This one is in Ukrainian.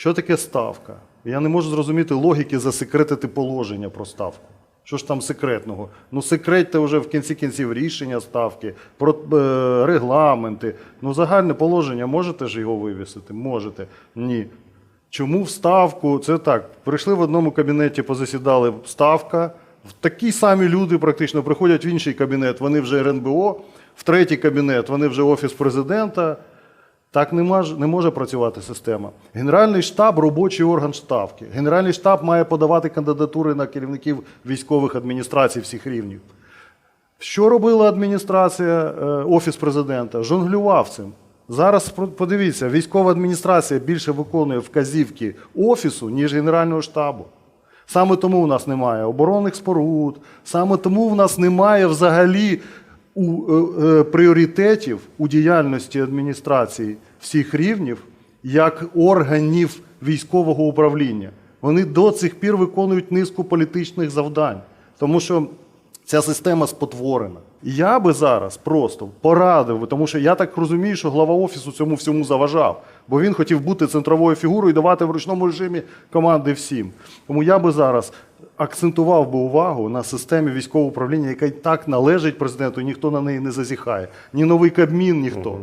Що таке ставка? Я не можу зрозуміти логіки засекретити положення про ставку. Що ж там секретного? Ну, секретьте вже в кінці кінців рішення ставки, про е, регламенти. Ну, загальне положення можете ж його вивісити? Можете. Ні. Чому в ставку? Це так. Прийшли в одному кабінеті, позасідали ставка. Такі самі люди практично приходять в інший кабінет, вони вже РНБО, в третій кабінет, вони вже Офіс президента. Так не може, не може працювати система. Генеральний штаб робочий орган ставки. Генеральний штаб має подавати кандидатури на керівників військових адміністрацій всіх рівнів. Що робила адміністрація, е, офіс президента? Жонглював цим. Зараз подивіться, військова адміністрація більше виконує вказівки офісу, ніж Генерального штабу. Саме тому в нас немає оборонних споруд, саме тому в нас немає взагалі у, е, е, пріоритетів у діяльності адміністрації всіх рівнів як органів військового управління. Вони до цих пір виконують низку політичних завдань, тому що ця система спотворена. Я би зараз просто порадив, тому що я так розумію, що глава офісу цьому всьому заважав, бо він хотів бути центровою фігурою і давати в ручному режимі команди всім. Тому я би зараз акцентував би увагу на системі військового управління, яка і так належить президенту, ніхто на неї не зазіхає. Ні новий Кабмін, ніхто.